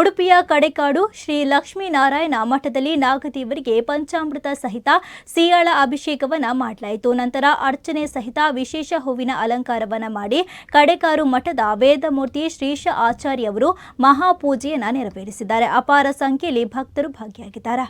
ಉಡುಪಿಯ ಕಡೆಕಾಡು ಶ್ರೀ ಲಕ್ಷ್ಮೀನಾರಾಯಣ ಮಠದಲ್ಲಿ ನಾಗದೇವರಿಗೆ ಪಂಚಾಮೃತ ಸಹಿತ ಸಿಯಾಳ ಅಭಿಷೇಕವನ್ನು ಮಾಡಲಾಯಿತು. ನಂತರ ಅರ್ಚನೆ ಸಹಿತ ವಿಶೇಷ ಹೂವಿನ ಅಲಂಕಾರವನ್ನು ಮಾಡಿ ಕಡೆಕಾರು ಮಠದ ವೇದಮೂರ್ತಿ ಶ್ರೀಶ ಆಚಾರ್ಯ ಅವರು ಮಹಾಪೂಜೆಯನ್ನು ನೆರವೇರಿಸಿದ್ದಾರೆ. ಅಪಾರ ಸಂಖ್ಯೆಯಲ್ಲಿ ಭಕ್ತರು ಭಾಗಿಯಾಗಿದ್ದಾರೆ.